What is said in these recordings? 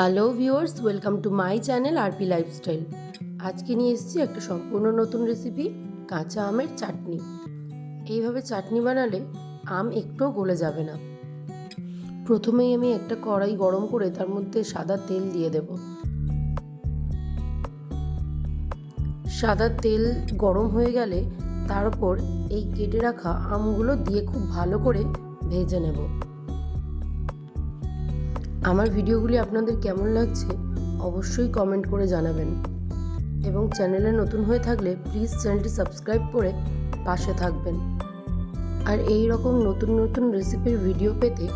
Hello viewers welcome to my channel RP lifestyle আজকে নিয়ে এসেছি একটা সম্পূর্ণ নতুন রেসিপি কাঁচা আমের চাটনি। এইভাবে চাটনি বানালে আম একটুও গলে যাবে না। প্রথমেই আমি একটা কড়াই গরম করে তার মধ্যে সাদা তেল দিয়ে দেব। সাদা তেল গরম হয়ে গেলে তার উপর এই কেটে রাখা আমগুলো দিয়ে খুব ভালো করে ভেজে নেব। আমার ভিডিওগুলি আপনাদের কেমন লাগছে অবশ্যই কমেন্ট করে জানাবেন। এবং চ্যানেলে নতুন হয়ে থাকলে প্লিজ চ্যানেলটি সাবস্ক্রাইব করে পাশে থাকবেন। আর এই রকম নতুন নতুন রেসিপির ভিডিও পেতে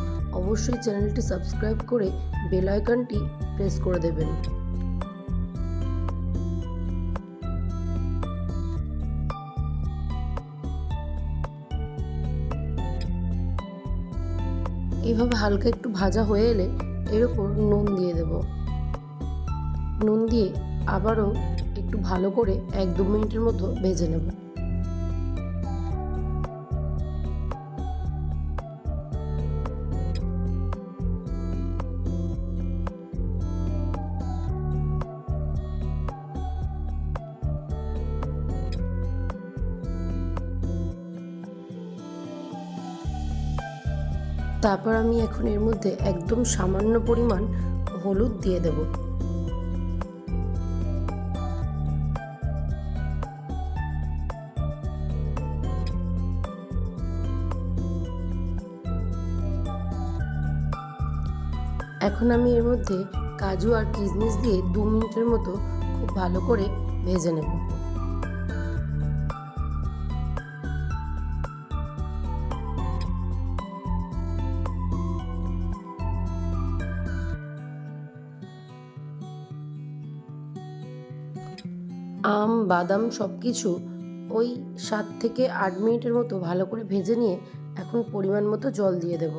অবশ্যই চ্যানেলটি সাবস্ক্রাইব করে বেল আইকনটি প্রেস করে দেবেন। এভাবে হালকা একটু ভাজা হয়ে এলে এর ওপর নুন দিয়ে দেব। নুন দিয়ে আবারও একটু ভালো করে এক দু মিনিটের মতো ভেজে নেব। তারপর আমি এখন এর মধ্যে একদম সামান্য পরিমাণ হলুদ দিয়ে দেব। এখন আমি এর মধ্যে কাজু আর কিশমিশ দিয়ে দু মিনিটের মতো খুব ভালো করে ভেজে নেব। আম, বাদাম সব কিছু ওই সাত থেকে আট মিনিটের মতো ভালো করে ভেজে নিয়ে এখন পরিমাণ মতো জল দিয়ে দেব।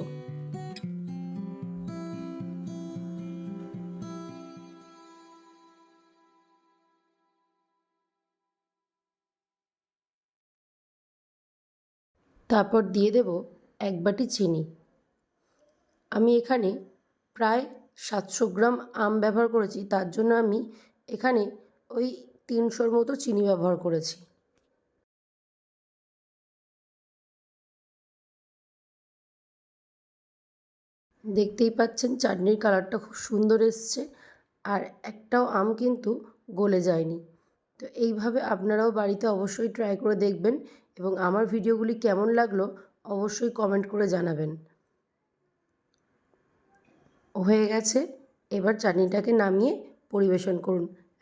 তারপর দিয়ে দেব এক বাটি চিনি। আমি এখানে প্রায় সাতশো গ্রাম আম ব্যবহার করেছি, তার জন্য আমি এখানে ওই তিনশোর মতো চিনি ব্যবহার করেছি। দেখতেই পাচ্ছেন চাটনির কালারটা খুব সুন্দর এসছে আর একটাও আম কিন্তু গলে যায়নি। তো এইভাবে আপনারাও বাড়িতে অবশ্যই ট্রাই করে দেখবেন এবং আমার ভিডিওগুলি কেমন লাগল অবশ্যই কমেন্ট করে জানাবেন। হয়ে গেছে, এবার চাটনিটাকে নামিয়ে পরিবেশন করুন।